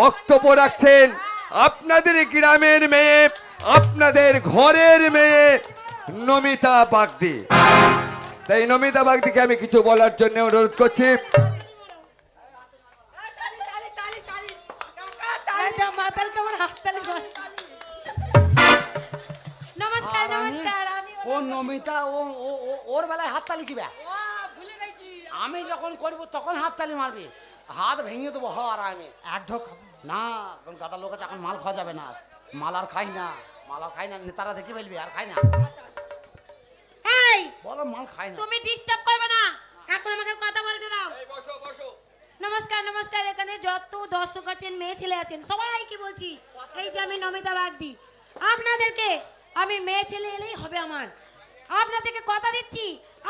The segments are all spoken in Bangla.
বক্তব্য রাখছেন আপনাদের গ্রামের মেয়ে আপনাদের ঘরের মেয়ে নমিতা বাগদি। তাই নমিতা বাগদিকে আমি কিছু বলার জন্য অনুরোধ করছি। ও নমিতা ও ওর বেলায় হাততালি কিবে? আমি যখন করব তখন হাততালি মারবি। হাত ভেঙে দেবো হ আর আমি। এক ঢোক না কোন গাদা লোক আছে এখন মাল খাওয়া যাবে না। মাল আর খাই না মাল আর খাই না নেতারা দেখে ফেলবি আর খাই না। এই বলো মাল খাই না। তুমি ডিস্টার্ব করবে না। এখন আমাকে কথা বলতে দাও। নমস্কার নমস্কার এখানে যত দর্শক আছেন মেয়ে ছেলে আছেন সবাইকে বলছি এই যে আমি নমিতা বাগদি আপনাদেরকে আমি মেয়ে ছেলে এলেই হবে আমার। আপনাদেরকে কথা দিচ্ছি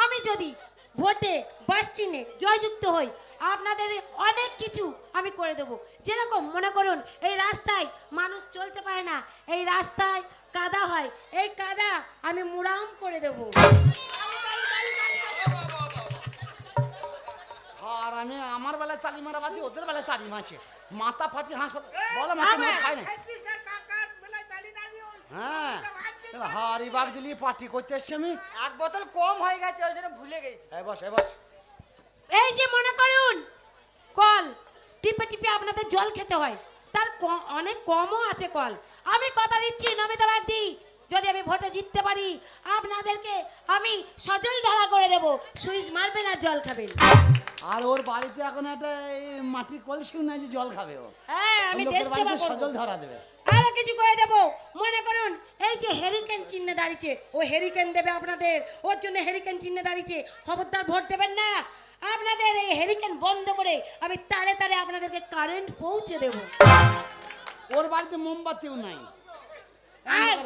আমি যদি ভোটে বাস চিহ্নে জয়যুক্ত হই আপনাদের অনেক কিছু আমি করে দেবো। যেরকম মনে করুন এই রাস্তায় মানুষ চলতে পারে না এই রাস্তায় কাদা হয় এই কাদা আমি মুড়াম করে দেবো। আর আমি আমার বেলায় তালি মারা বাদি ওদের বেলায় তালি মারছে। মাথা ফাটি হাসপাতাল বলো মাথা খাই না হ্যাঁ হারি বাগ দিলি পার্টি করতে এসছি আমি। এক বোতল কম হয়ে গেছে ওই জন্য ভুলে গেছি। এই বস এই বস। এই যে মনে করুন, কল, টিপে টিপে আপনাদের জল খেতে হয়। তার অনেক কমও আছে কল। আমি কথা দিচ্ছি, নমিতা বাগদি। যদি আমি ভোটে জিততে পারি আপনাদেরকে আমি সজল ধারা করে দেব। সুইচ মারবেন আর জল খাবেন আর ওর বাড়িতে এখন একটা মাটির কলসিও নাই যে জল খাবে ও। হ্যাঁ আমি দেশ সেবা করব। সজল ধরা দেবে। আরও কিছু করে দেব। মনে করুন এই যে হেরিকেন চিহ্নে দাঁড়িয়েছে ও হেরিকেন দেবে আপনাদের। ওর জন্য হেরিকেন চিহ্নে দাঁড়িয়েছে। খবরদার ভোট দেবেন না। আপনাদের এই হেরিকেন বন্ধ করে আমি তারে তারে আপনাদেরকে কারেন্ট পৌঁছে দেবো। ওর বাড়িতে মোমবাতিও নাই। আর।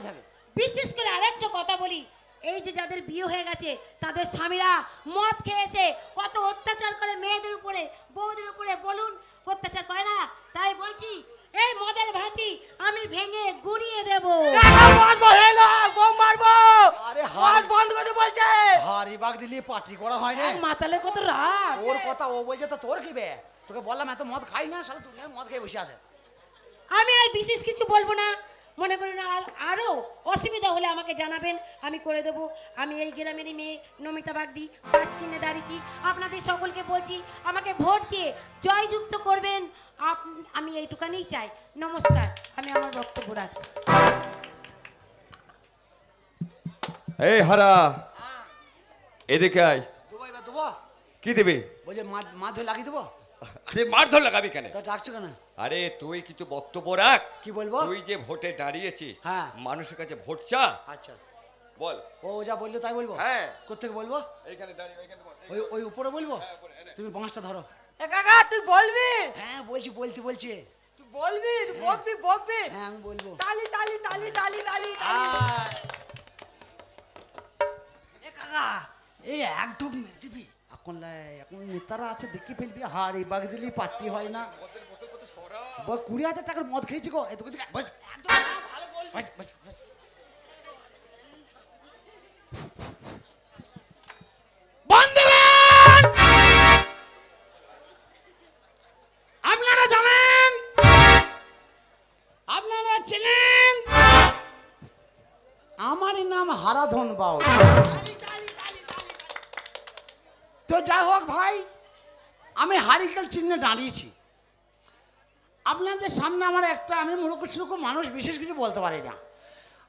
বিশেষ করে আরেকটা কথা বলি। এই যে যাদের বিয়ে হয়ে গেছে তাদের স্বামীরা মদ খেয়েছে কত অত্যাচার করে মেয়েদের উপরে বউদের উপরে বলুন অত্যাচার করে না? তাই বলছি এই মদের ভাতি আমি ভেঙে গুড়িয়ে দেব। মারবো হেলো বোম মারবো। আরে বন্ধ করতে বলছে। হারি বাগ দিলি পার্টি করা হয় না। মাতালের কত রাগ। ওর কথা ও বলছে তো তোর কি বে? তোকে বললাম এত মদ খাই না শালা তুই মদ খেয়ে বসে আছে। আমি আর বিশেষ কিছু বলব না। মনে করুন আর আরও অসুবিধা হলে আমাকে জানাবেন আমি করে দেবো। আমি এই গ্রামেরই মেয়ে নমিতা বাগদি বাস চিহ্নে দাঁড়িয়েছি। আপনাদের সকলকে বলছি আমাকে ভোট দিয়ে জয়যুক্ত করবেন। আপ- আমি এইটুকানেই চাই। নমস্কার আমি আমার বক্তব্য রাখছি। এই হারা এদিকে আয়। এবার কি দেবে? বলছে মা মা লাগিয়ে দেবো? আরে মারধর লাগাবি কেন? তা ডাকছো কেন? আরে তুই কিছু বক্তব্য রাখ। কি বলব? তুই যে ভোটে দাঁড়িয়েছিস হ্যাঁ। মানুষের কাছে ভোট চা? আচ্ছা। বল। ও যা বলল তাই বলব? হ্যাঁ। কোথেকে বলব? এইখানে দাঁড়িয়ে এইখানে ওই ওই উপরে বলব? তুমি বাঁশটা ধরো। এ কাকা তুই বলবি? হ্যাঁ বলছি বলতে বলছি। তুই বলবি তুই বকবি বকবি। হ্যাঁ আমি বলব। তালি তালি তালি তালি তালি তালি। এ কাকা এই এক ঢোক মেরে দিবি। নেতারা আছে, দেখি ফেলবি হার এই পার্টি হয় না। কুড়ি হাজার টাকার মদ খেয়েছি গো এত! আপনারা জানেন? আপনারা ছিলেন আমারই নাম হারাধন বাউল। তো যাই হোক ভাই, আমি হারিকেল চিহ্নে দাঁড়িয়েছি। আপনাদের সামনে আমার একটা, আমি সুরখ মানুষ, বিশেষ কিছু বলতে পারি না।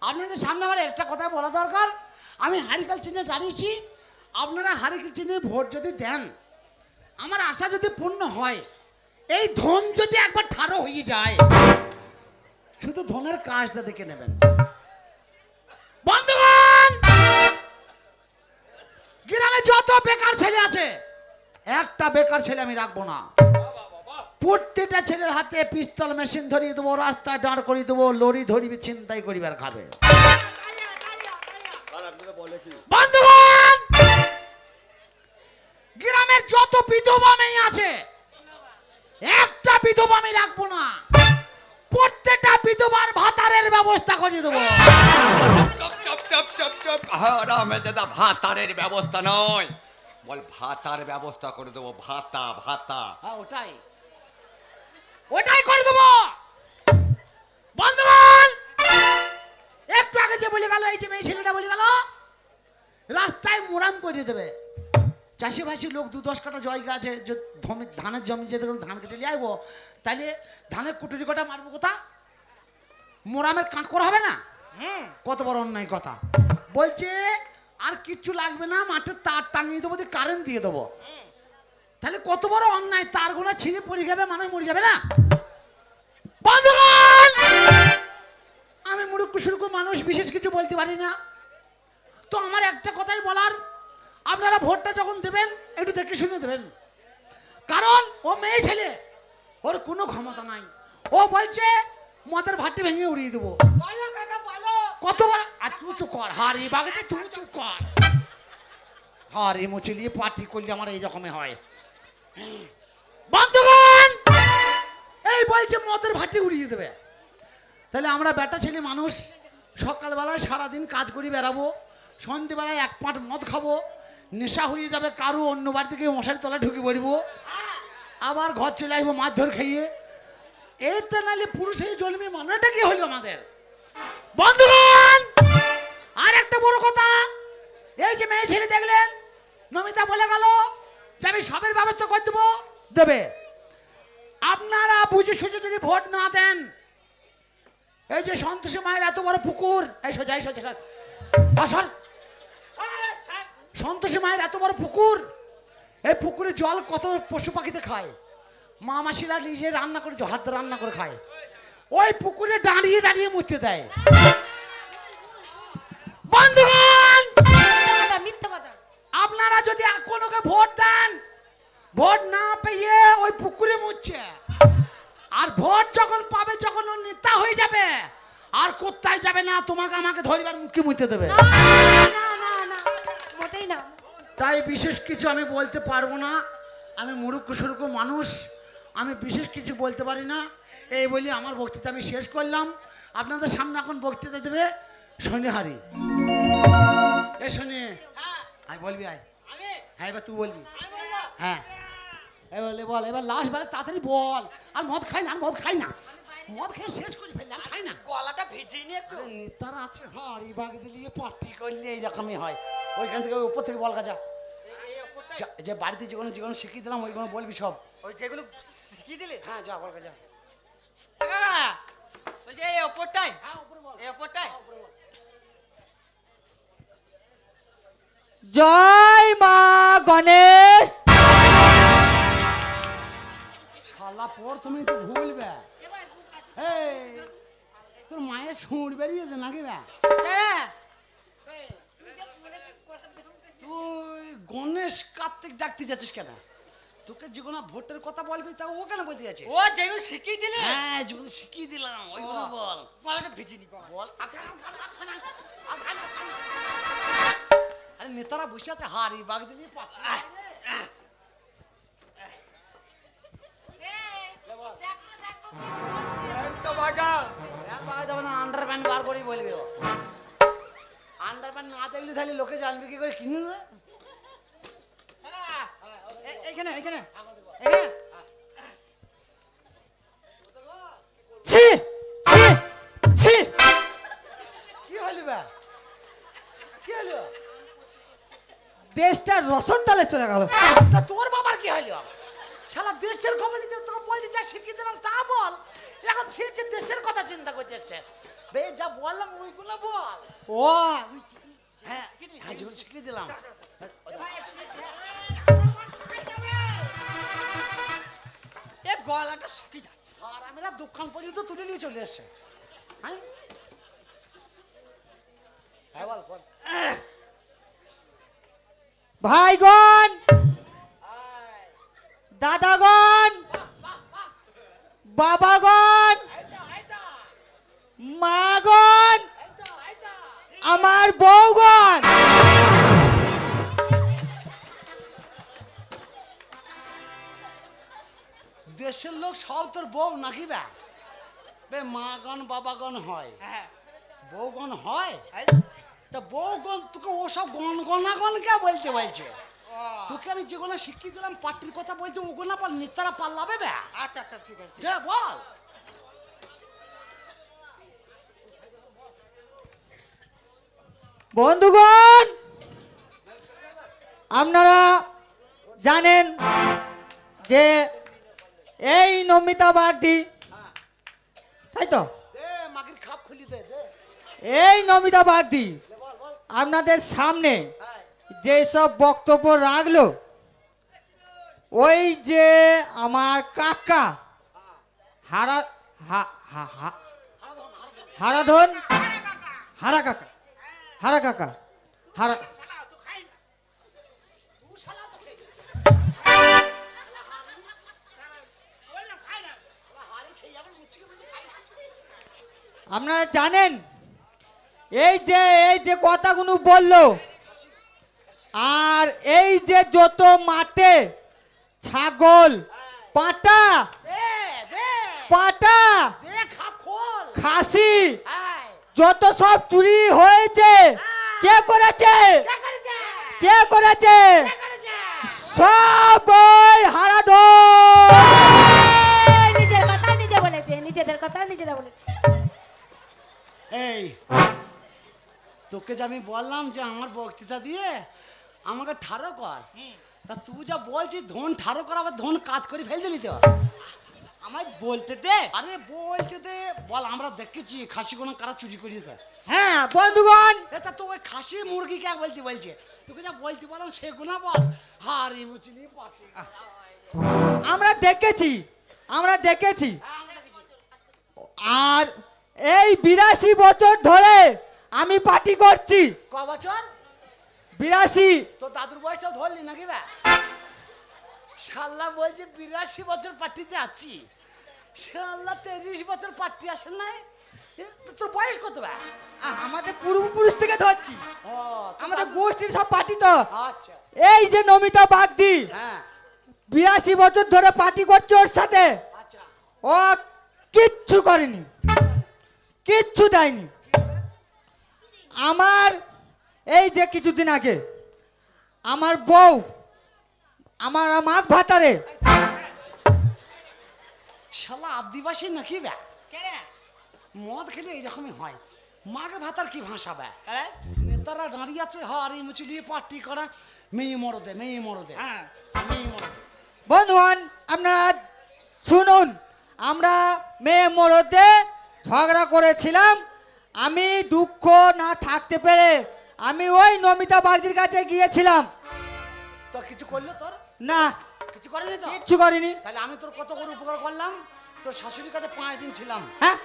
আপনাদের সামনে আমার একটা কথা বলা দরকার। আমি হারিকেল চিহ্নে দাঁড়িয়েছি, আপনারা হারিকেল চিহ্নে ভোট যদি দেন, আমার আশা যদি পূর্ণ হয়, এই ধন যদি একবার ঠাড়ো হয়ে যায়, শুধু ধনের কাজটা দেখে নেবেন। বন্ধুগণ! বেকার ছেলে আছে। একটা বেকার ছেলে আমি রাখব না। প্রত্যেকটা ছেলের হাতে পিস্তল, মেশিন ধরিয়ে দেবো, রাস্তায় দাঁড় করিয়ে দেবো লরি ধরিবে চিন্তাই করিবার খাবে। গ্রামের যত বিধবা মেয়ে আছে, একটা বিধবা আমি রাখব না। প্রত্যেকটা বিধবার ভাতারের ব্যবস্থা করে দেবো। চপ চপ চপ চপ দাদা ভাতারের ব্যবস্থা নয়। বল ভাতার ব্যবস্থা করে দেবো ভাতা ভাতা। হ্যাঁ ওটাই। ওটাই করে দেবো। বন্ধুগণ একটু আগে যে বলে গেল এই যে মেয়ে ছেলেটা বলে গেল রাস্তায় মোরাম করে দেবে। চাষিবাসী লোক দু দশ কাটা জায়গা আছে যে ধমি ধানের জমি যে দেখুন ধান কেটে নিয়ে আসব তাহলে ধানের কুটুরি কটা মারবো কোথা? মোরামের কাঁক করা হবে না? কত বড় অন্যায় কথা। বলছে আর কিচ্ছু লাগবে না মাঠে তার টাঙিয়ে দেবো দিয়ে কারেন্ট দিয়ে দেবো। তাহলে কত বড় অন্যায় তার তারগুলো ছিঁড়ে পড়ে যাবে মানুষ মরে যাবে না? আমি সুরুক্কু মানুষ বিশেষ কিছু বলতে পারি না। তো আমার একটা কথাই বলার আপনারা ভোটটা যখন দেবেন একটু দেখে শুনে দেবেন। কারণ ও মেয়ে ছেলে ওর কোনো ক্ষমতা নাই। ও বলছে মদের ভাটে ভেঙে উড়িয়ে দেবো। কতবার? আর তুই চুপ কর। হারি বাগাতে তুই চুপ কর। হারি মুচলিয়ে পার্টি করলে আমার এই রকমই হয়। বন্ধুগণ এই বলছে মদের ভাটি উড়িয়ে দেবে। তাহলে আমরা বেটা ছেলে মানুষ সকালবেলায় সারাদিন কাজ করি বেড়াবো সন্ধ্যেবেলায় এক পাট মদ খাব নেশা হয়ে যাবে, কারও অন্য বাড়ি থেকে মশারি তলায় ঢুকে পড়ব। আবার ঘর চলে আসব মাছ ধর খাইয়ে। এতে নাহলে পুরুষ হয়ে জন্মে মানাটা কি হলো আমাদের? বন্ধুগণ আর একটা বড় কথা। এই যে মেয়ে ছেলে দেখলেন, নমিতা বলে গেল যে আমি সবের ব্যবস্থা করে দেবো, দেবে। আপনারা বুঝে সুঝে যদি ভোট না দেন, এই যে সন্তোষী মায়ের এত বড় পুকুর, এই সোজা এই সোজা। সন্তোষী মায়ের এত বড় পুকুর? এই পুকুরে জল কত পশু পাখিতে খায়? মা মাসিরা নিজে রান্না করে হাত রান্না করে খায়। ওই পুকুরে দাঁড়িয়ে দাঁড়িয়ে মুছতে দেয়। বন্ধুগণ! কথা আপনারা যদি কোনোকে ভোট দেন ভোট না পেয়ে ওই পুকুরে মুছছে আর ভোট যখন পাবে যখন ও নেতা হয়ে যাবে আর কোথায় যাবে না তোমাকে আমাকে ধরিবার মুখে মুছতে দেবে। তাই বিশেষ কিছু আমি বলতে পারব না। আমি মুরুক্ষ সুরুক্ষ মানুষ আমি বিশেষ কিছু বলতে পারি না। এই বলি আমার বক্তৃতা আমি শেষ করলাম। আপনাদের সামনে এখন বক্তৃতা দেবে শনিহারি এ শনি হ্যাঁ আয় বলবি আয়। আমি? হ্যাঁ এবার তুই বলবি। হ্যাঁ। এবার বল এবার লাস্ট বেলা তাড়াতাড়ি বল। আর মদ খাই না আর মদ খাই না। মদ খেয়ে শেষ করে ফেললাম খাই না। গলাটা ভিজিয়ে নিয়ে একটু। তারা আছে হাড়ি বাগ দিলিয়ে পার্টি করলে এইরকমই হয়। ওইখান থেকে ওই উপর থেকে বল ওপরটাই যা- যে বাড়িতে যেগুলো যেগুলো শিখিয়ে দিলাম ওইগুলো বলবি সব। ওই যেগুলো শিখিয়ে দিলে? হ্যাঁ যা বল বলছি এই ওপরটাই হ্যাঁ এই ওপরটাই জয় মা গণেশ। শালা পর তুমি তো ভুলবে এই তোর মায়ের সুর বেরিয়েছে নাকি বে? হ্যাঁ। তুই গণেশ কার্তিক ডাকতে যাচ্ছিস কেন? তোকে যেগুলো ভোটের কথা বলবি তা ও কেন বলতে যাচ্ছিস? ও যেগুলো শিখিয়ে দিলে? হ্যাঁ যেগুলো শিখিয়ে দিলাম ওইগুলো বল। বল আরে নেতারা বসে আছে হারি বাগ দিলি তো বাগা যাবে না আন্ডার প্যান্ট বার করেই বলবে ও। আন্ডার প্যান্ট না দেখলে তাহলে লোকে জানবে কি করে কিনে ছি ছি ছি। কি হলো বে? কি হলো? দেশটা রসদ তালে চলে গেল। তা তোর বাবার কি হলো? শালা দেশের খবর নিতে তোকে বলতে যা শিখিয়ে দিলাম তা বল। এখন ছেড়েছে দেশের কথা চিন্তা করতেছে। বে যা বললাম ওইগুলো বল। ও। হ্যাঁ হ্যাঁ শিখিয়ে দিলাম। এ গলাটা শুকিয়ে যাচ্ছে। আর দোকান পর্যন্ত তুলে নিয়ে চলে এসছে। হ্যাঁ? হ্যাঁ বল বল। ভাইগণ! দাদাগণ! বাবাগণ! সব তোর বউ নাকি বে? বে মাগন বাবাগণ হয়। হ্যাঁ। বউগণ হয়? তা বউগণ তোকে ওসব গণ গণাগণ কে বলতে বলছে? ও। তোকে আমি যেগুলো শিখিয়ে দিলাম পার্টির কথা বলছি ওগুলো বল নেতারা পাল্লাবে বে? আচ্ছা আচ্ছা ঠিক আছে। যে বল। বন্ধুগণ আপনারা জানেন যে এই নমিতা বাগদি। তাই তো? এই নমিতা বাগদি আপনাদের সামনে যেসব বক্তব্য রাখল ওই যে আমার কাকা হারা হা- হা- হা- হারাধন হারা কাকা হারা কাকা হারা আপনারা জানেন? এই যে এই যে কথাগুলো বলল, আর এই যে যত মাঠে ছাগল, পাটা পাটা, খাসি, যত সব চুরি হয়েছে, কে করেছে? কে করেছে? সব হারাধন। নিজের কথা নিজে বলেছে, নিজেদের কথা নিজেরা বলেছে। এই তোকে যে আমি বললাম যে আমার বক্তৃতা দিয়ে আমাকে ঠাড়ো কর। তা তুই যা বলছিস ধন ঠাড়ো কর আবার ধন কাজ করে ফেল দিলি তো। আমায় বলতে দে। আরে বলতে দে। বল আমরা দেখেছি খাসি কোনো কারা চুরি করিয়েছে। হ্যাঁ বন্ধুগণ। এ তা তো ওই খাসি মুরগি কে বলতে বলছে? তোকে যা বলতে বললাম সেগুলো বল। হারি মুচলি পাটি। আমরা দেখেছি আমরা দেখেছি। হ্যাঁ, আমরা দেখেছি। আর এই বিরাশি বছর ধরে আমি পার্টি করছি। ক বছর? বিরাশি। তো দাদুর বয়সটাও ধরলি নাকি বা? শাল্লা বলছে বিরাশি বছর পার্টিতে আছি। শাল্লা তিরিশ বছর পার্টি আসেন নাই। তোর বয়স কত বা? আহ, আমাদের পূর্বপুরুষ থেকে ধরছি। ও আমাদের গোষ্ঠীর সব পার্টি তো। আচ্ছা। এই যে নমিতা বাগদি হ্যাঁ। বিরাশি বছর ধরে পার্টি করছে ওর সাথে। আচ্ছা। ও কিচ্ছু করেনি। কিচ্ছু দেয়নি। আমার এই যে কিছুদিন আগে আমার বউ আমার মাঘ ভাতারে। শালা আদিবাসী নাকি ব্যা মদ খেলে এইরকমই হয়। মাঘ ভাতার কি ভাষা ব্যা নেতারা দাঁড়িয়ে আছে হারি মুচলি পার্টি করা। মেয়ে মরদে মেয়ে মরদে। হ্যাঁ। মেয়ে মরদে। বন্ধুগণ আপনারা শুনুন। আমরা মেয়ে মরদে ঝগড়া করেছিলাম আমি দুঃখ না থাকতে পেরে আমি ওই নমিতা বাগদির কাছে গিয়েছিলাম। তোর কিছু করল তোর? না। কিছু করেনি তো? কিচ্ছু করিনি। তাহলে আমি তোর কত বড় উপকার করলাম? তোর শাশুড়ির কাছে পাঁচ দিন ছিলাম। হ্যাঁ।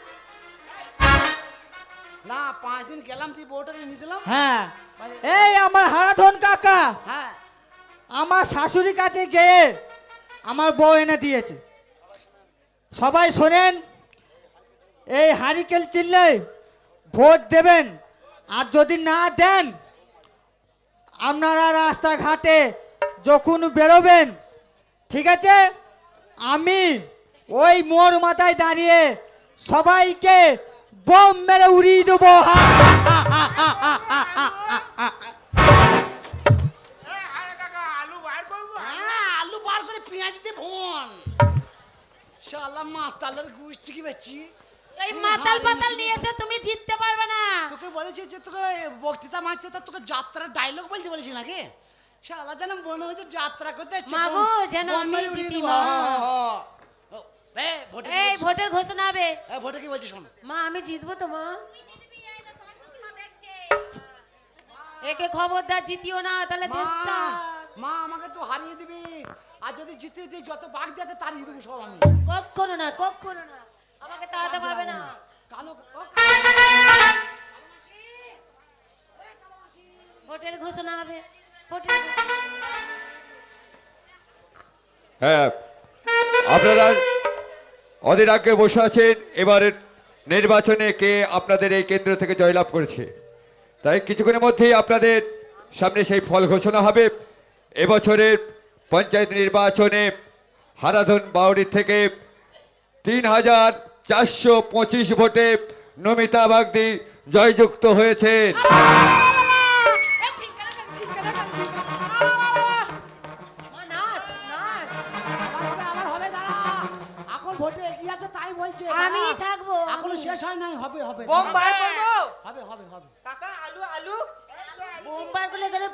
না পাঁচ দিন গেলাম তুই বউটাকে নিয়ে দিলাম। হ্যাঁ। এই আমার হারাধন কাকা। হ্যাঁ। আমার শাশুড়ির কাছে গিয়ে আমার বউ এনে দিয়েছে। সবাই শোনেন। এই হারিকেল চিল্লে ভোট দেবেন আর যদি না দেন আপনারা রাস্তাঘাটে যখন বেরোবেন ঠিক আছে? আমি ওই মোর মাথায় দাঁড়িয়ে সবাইকে বোম মেরে উড়িয়ে দেব। হ্যাঁ, আলু বার করে পেঁয়াজ দিয়ে মাতালের গুছ থেকে বেচি? এই মাতাল পাতাল নিয়ে এসে তুমি জিততে পারবে না। তোকে বলেছি যে তোকে বক্তৃতা মারতে তা তোকে যাত্রার ডায়লগ বলতে বলেছি নাকি? শালা যেন মনে হচ্ছে যাত্রা করতে এসছে, মা গো, বোম- যেন আমি জিতি, মা। হা, হা, হা। ও, এ, ভোটে কি এই ভোটের ঘোষণা হবে। এ, ভোটে কি বলছিস মা আমি জিতবো তো মা। একে খবরদার জিতিও না তাহলে দেশটা। মা আমাকে তো হারিয়ে দিবি। আর যদি জিতে দিই যত বাঘ দিয়ে আছে তাড়িয়ে দেবো সব আমি। কখনো না কখনো না। আমাকে তাড়াতে পারবে না। কালো ভোটের ঘোষণা হবে। ভোটের হ্যাঁ। আপনারা অধীর আগে বসে আছেন এবারের নির্বাচনে কে আপনাদের এই কেন্দ্র থেকে জয়লাভ করেছে? তাই কিছুক্ষণের মধ্যেই আপনাদের সামনে সেই ফল ঘোষণা হবে। এবছরের পঞ্চায়েত নির্বাচনে হারাধন বাউরির থেকে তিন হাজার চারশো পঁচিশ ভোটে নমিতা বাগদি জয়যুক্ত হয়েছে। শেষ হয় নাই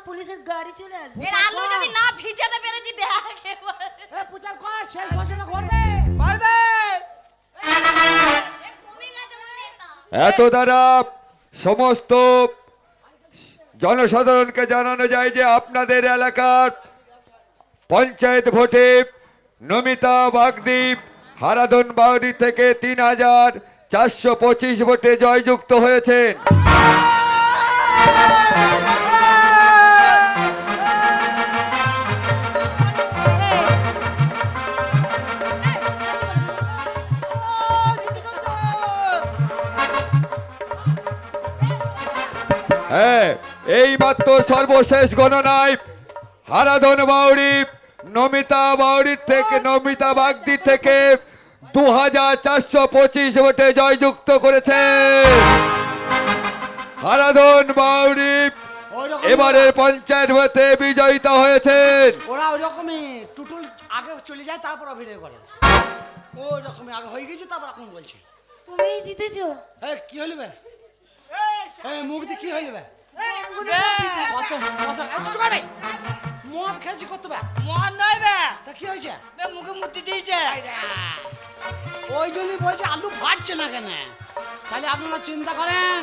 পুলিশের গাড়ি চলে আসবে। না শেষ ঘোষণা করবে। পারবে এত দ্বারা সমস্ত জনসাধারণকে জানানো যায় যে আপনাদের এলাকার পঞ্চায়েত ভোটে নমিতা বাগদীপ হারাধন বাউরি থেকে তিন হাজার চারশো পঁচিশ ভোটে জয়যুক্ত হয়েছেন। হ্যাঁ এই মাত্র সর্বশেষ গণনায় হারাধন বাউরি নমিতা বাউরির থেকে নমিতা বাগদি থেকে দু হাজার চারশো পঁচিশ ভোটে জয়যুক্ত করেছে। হারাধন বাউরি এবারের পঞ্চায়েত ভোটে বিজয়িত হয়েছেন। ওরা ওই রকমই টুটুল আগে চলে যায় তারপর ভিডিও করে। ওই রকমই আগে হয়ে গেছে তারপর এখন বলছে। তুমি জিতেছো? এই কি হইল বে? এই মুখ দিয়ে কি হইল বে কত কত এত চুকা বে মদ খেয়েছি কত বে? মন নয় বে। তা কি হয়েছে? বে মুখে মুতি দিয়েছে। ওই জন্যই বলছে আলু ফাটছে না কেন? তাহলে আপনারা চিন্তা করেন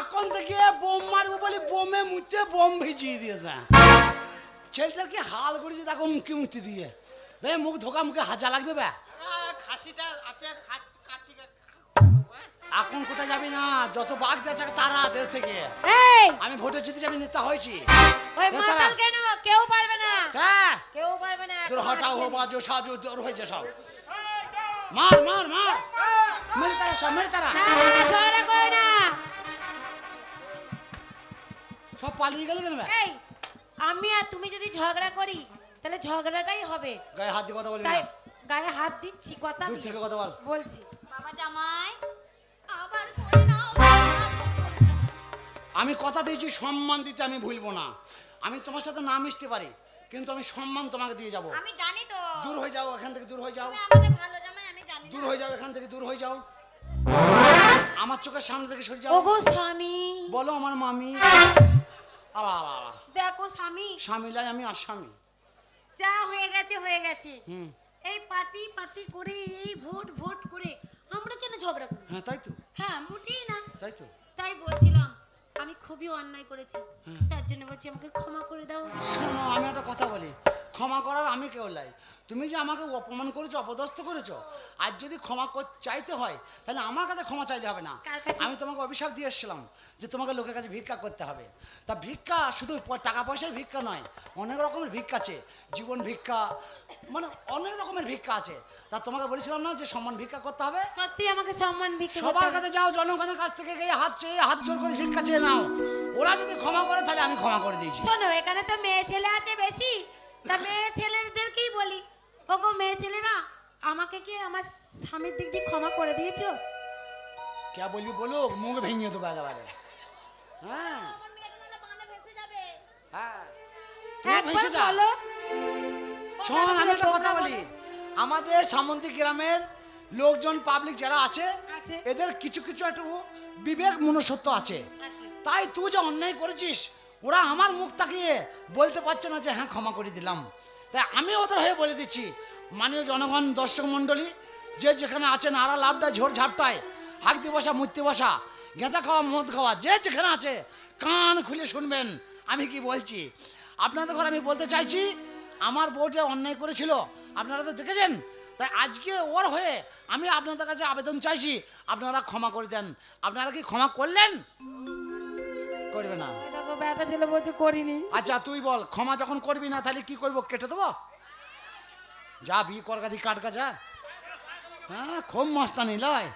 এখন থেকে বোম মারবো বলে বোমে মুতে বোম ভিজিয়ে দিয়েছে। ছেলেটার কি হাল করেছে দেখো মুখে মুতি দিয়ে। বে মুখ ধোকা মুখে হাজা লাগবে বে? খাসিটা আছে এখন কোথায় যাবি না? যত বাঘ যাচ্ছে তারা দেশ থেকে। এই! আমি ভোটে জিতে যাবি নেতা হয়েছি। ওই মাতাল কেন? কেউ পারবে না। হ্যাঁ? কেউ পারবে না তোর হো বাজো সাজো হয়েছে সব। মার মার মার। মেরে তারা সব মেরে তারা। না, না, ঝগড়া করো না। সব পালিয়ে গেলে কেন এই আমি আর তুমি যদি ঝগড়া করি তাহলে ঝগড়াটাই হবে। গায়ে হাত দিয়ে কথা বলবি না। গায়ে হাত দিচ্ছি কথা দূর থেকে কথা বল। বলছি। বাবা জামাই আমি কথা দিয়েছি সম্মান দিতে আমি ভুলবো না। আমি তোমার সাথে না মিশতে পারি কিন্তু আমি সম্মান তোমাকে দিয়ে যাব। আমি জানি তো। দূর হয়ে যাও এখান থেকে দূর হয়ে যাও। আমাদের ভালো জামাই আমি জানি দূর হয়ে যাও এখান থেকে দূর হয়ে যাও। আমার চোখের সামনে থেকে সরে যাও। ওগো স্বামী। বলো আমার মামি। আলা আলা আলা দেখো স্বামী। স্বামী লাই আমি আসামি যা হয়ে গেছে হয়ে গেছে। হুম। এই পার্টি পার্টি করে এই ভোট ভোট করে আমরা কেন ঝগড়া করি হ্যাঁ তাই তো। হ্যাঁ মোটেই না। তাই তো। তাই বলছিলাম আমি খুবই অন্যায় করেছি। তার জন্য বলছি আমাকে ক্ষমা করে দাও। শোনো আমি একটা কথা বলি। ক্ষমা করার আমি কেউ লাই। তুমি যে আমাকে অপমান করেছ অপদস্থ করেছ আজ যদি ক্ষমা চাইতে হয় তাহলে আমার কাছে ক্ষমা চাইতে হবে না। আমি তোমাকে অভিশাপ দিয়ে এসেছিলাম যে তোমাকে লোকের কাছে ভিক্ষা করতে হবে। তা ভিক্ষা শুধু টাকা পয়সায় ভিক্ষা নয় অনেক রকমের ভিক্ষা আছে জীবন ভিক্ষা মানে অনেক রকমের ভিক্ষা আছে। তা তোমাকে বলেছিলাম না যে সম্মান ভিক্ষা করতে হবে? সত্যি আমাকে সম্মান ভিক্ষা সবার কাছে যাও জনগণের কাছ থেকে গিয়ে হাত চেয়ে হাত জোর করে ভিক্ষা চেয়ে নাও। ওরা যদি ক্ষমা করে তাহলে আমি ক্ষমা করে দিয়েছি। শোনো এখানে তো মেয়ে ছেলে আছে বেশি। তা মেয়ে ছেলেদেরকেই বলি ওগো মেয়ে ছেলেরা আমাকে কি আমার স্বামীর দিক দিয়ে ক্ষমা করে দিয়েছ? কে বলবি বলো মুখ ভেঙে দেবো একেবারে। হ্যাঁ। হ্যাঁ। ভেসে যা। শোন আমি একটা কথা বলি। আমাদের সামন্তী গ্রামের লোকজন পাবলিক যারা আছে। এদের কিছু কিছু একটু বিবেক মনুষ্যত্ব আছে। তাই তুই যে অন্যায় করেছিস ওরা আমার মুখ তাকিয়ে বলতে পারছে না যে হ্যাঁ ক্ষমা করে দিলাম। তাই আমি ওদের হয়ে বলে দিচ্ছি, মাননীয় জনগণ, দর্শক মণ্ডলী, যে যেখানে আছেন, আরা লাভটা ঝোর ঝাপটায়, হাক দিয়ে বসা, মূর্তি বসা গেঁজা খাওয়া, মদ খাওয়া, যে যেখানে আছে, কান খুলে শুনবেন। আমি কি বলছি? আপনাদের ঘরে আমি বলতে চাইছি, আমার বউটা অন্যায় করেছিল, আপনারা তো দেখেছেন? তাই আজকে ওর হয়ে আমি আপনাদের কাছে আবেদন চাইছি, আপনারা ক্ষমা করে দেন। আপনারা কি ক্ষমা করলেন? করবে না। বেটা ছেলে বলছে করিনি। আচ্ছা তুই বল ক্ষমা যখন করবি না তাহলে কি করব? কেটে দেবো? যা বি করগাদি কাটকা যা হ্যাঁ খুব মস্তানি লয়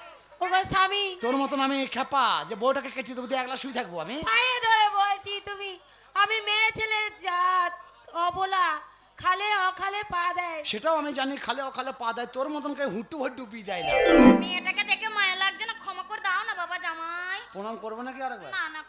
ওগো স্বামী তোর মতন আমি খেপা যে বউটাকে কেটে দেবো একলা শুই থাকব আমি। পায়ে ধরে বলছি তুমি আমি মেয়ে ছেলে জাত অবলা খালে অখালে পা দেয়। সেটাও আমি জানি খালে অখালে পা দেয় তোর মতন কে হুট্টু ভট ডুবি দেয় না। মেয়েটাকে দেখে মায়া লাগছে না ক্ষমা করে দাও না বাবা জামাই। প্রণাম করব নাকি আরেকবার? না না